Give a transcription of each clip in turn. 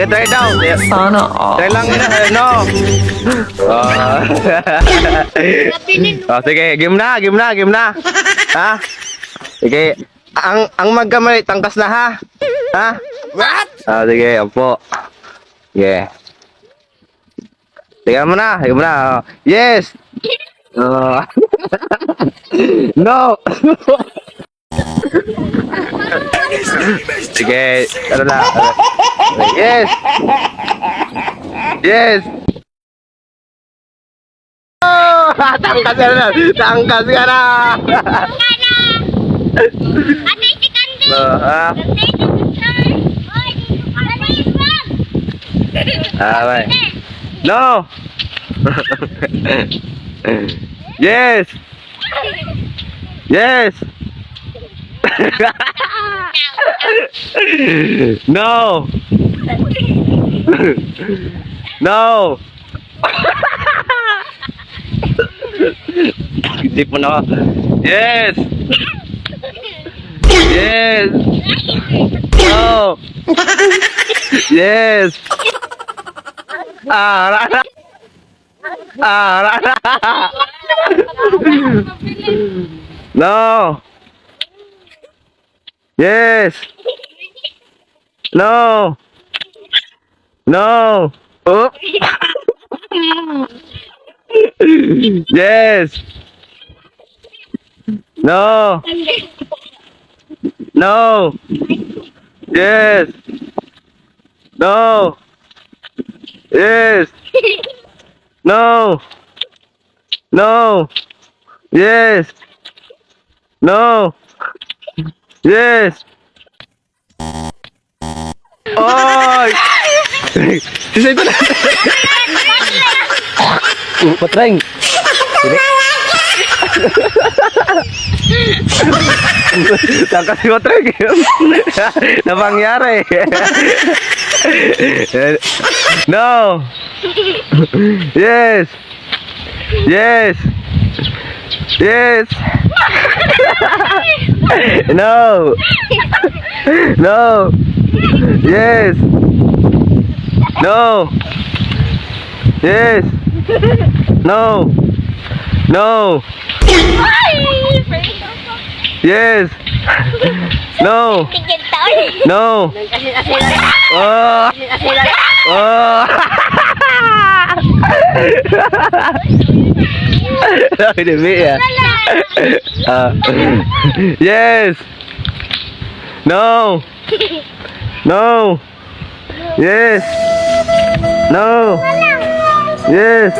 Try, Sana all. try lang na, no? Ah. oh, sige, game na, game na, game na. Ha? Sige, ang ang magkamali, tangkas na ha? Ha? What? Ah, sige, opo. Sige. Tingnan mo na, tingnan mo na. oh. Yes! Oh. no! Sige, ano na. Yes! Yes! Oh! Tangkas ka na! Tangkas ka na! Ate, si Candy! Ah, bye. No! yes! Yes! no! no! Hindi po na. Yes! Yes! No! Yes! Ah, rana! Ah, rana! No! Yes! No! No! Oh! yes! No! No! Yes! No! Yes! No! No! Yes! No! Yes! Oy! Sisa ito na. Uh, patreng. Sini. Tangkas si patreng. Napangyari. no. Yes. Yes. Yes. no. No. Yes. No. Yes. No. No. Yes. No. No. Oh. Oh. Demi ya. Ah. yes. No. No. Yes. No. Yes.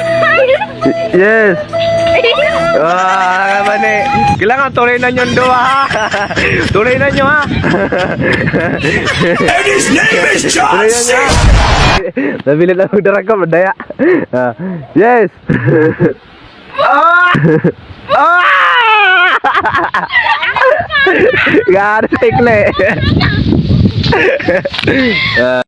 Yes. Wah, apa nih? Kailangan tuloy na nyo dua. tuloy na nyo ha. And his name is John C. Nabili lang ang darag ko, madaya. Ah, yes. Ah! Ah! Gano'n tikle. Ah.